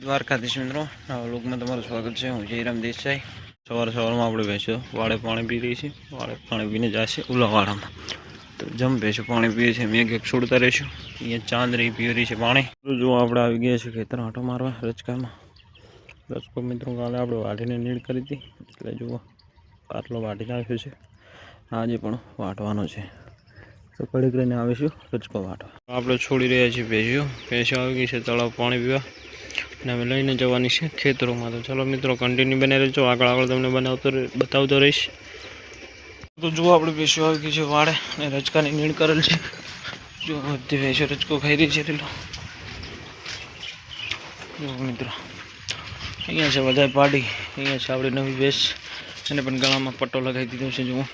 દ્વારકાધીશ મિત્રો નવા લોકમાં તમારું સ્વાગત છે. હું જયરામ દેસાઈ. સવાર સવારમાં આપણે ભેંસો વાળે પાણી પી રહી છે વાળે પાણી પીને જશે ઉલાવાડામાં તો જમ ભેંસો પાણી પીએ છીએ. મેં એક છોડતા રહીશું. અહીંયા ચાંદરી પી રહી છે પાણી. જો આપણે આવી ગયા છે ખેતર આંટો મારવા રચકામાં રચકો મિત્રો કાલે આપણે વાટીને નીડ કરી હતી. એટલે જુઓ, આટલો વાટી નાખ્યો છે. આજે પણ વાટવાનો છે. તો કડીક રહીને આવીશું રચકો વાટવા આપણે છોડી રહ્યા છીએ ભેંસો ભેંસો આવી ગઈ છે, તળાવ પાણી પીવા. અને અમે લઈને જવાની છે ખેતરોમાં. તો ચાલો મિત્રો કન્ટિન્યુ બને રહેજો. આગળ આગળ તમને બનાવતો બતાવતો રહીશ. તો જુઓ આપણે ભેંસો આવી ગઈ છે વાળે અને રજકાની નીણ કરેલ છે. જો બધી ભેંસો રચકો ખાઈ રહી છે. પેલો જો મિત્રો, અહીંયા છે બધા પાડી. અહીંયા છે આપણી નવી ભેંસ. એને પણ ગળામાં પટ્ટો લગાવી દીધો છે, જુઓ.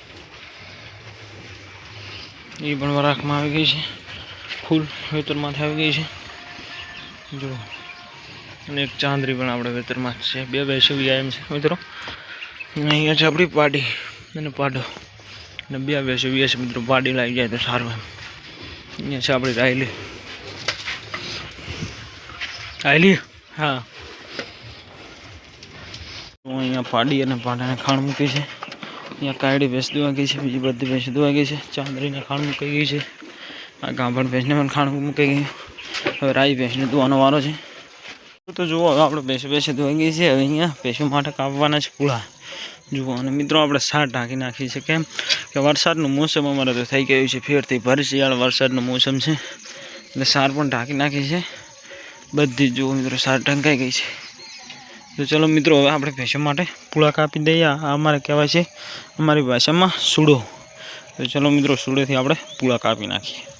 એ પણ વરાખમાં આવી ગઈ છે. ફૂલ ખેતરમાંથી આવી ગઈ છે. જો અને એક ચાંદરી પણ આપણે વેતરમાં છે. બે ભેંસો બી એમ છે, મિત્રો. અને અહીંયા છે આપણી પાડી અને પાડો. અને બે ભેંસો બી છે, મિત્રો. પાડી લાગી જાય તો સારું એમ. અહીંયા છે આપણી રાયલી. રાયલી? હા. હું અહીંયા પાડી અને પાડાને ખાણ મૂકી છે. અહીંયા કાયડી ભેંસ દોવા ગઈ છે, બીજી બધી ભેંસ દોવા ગઈ છે. ચાંદરીને ખાણ મૂકી ગઈ છે. આ ગાંભણ ભેંસને પણ ખાણ મૂકી ગઈ હવે રાઈ ભેંસને દોવાનો વારો છે. તો જુઓ, હવે આપણે બેસે બેસે ધોઈ ગઈ છે. હવે અહીંયા પૈસો માટે કાપવાના છે પૂળા જુઓ, અને મિત્રો આપણે સાર ઢાંકી નાખી છે કેમ કે વરસાદનું મોસમ અમારે તો થઈ ગયું છે. ફેરથી ભર શિયાળ વરસાદનું મોસમ છે. એટલે સાર પણ ઢાંકી નાખી છે. બધી જુઓ મિત્રો, સાર ઢંકાઈ ગઈ છે. તો ચલો મિત્રો, હવે આપણે ભેંસો માટે પૂળા કાપી દઈએ. આ અમારે કહેવાય છે, અમારી ભાષામાં સૂડો. તો ચલો મિત્રો, સૂડોથી આપણે પૂળા કાપી નાખીએ.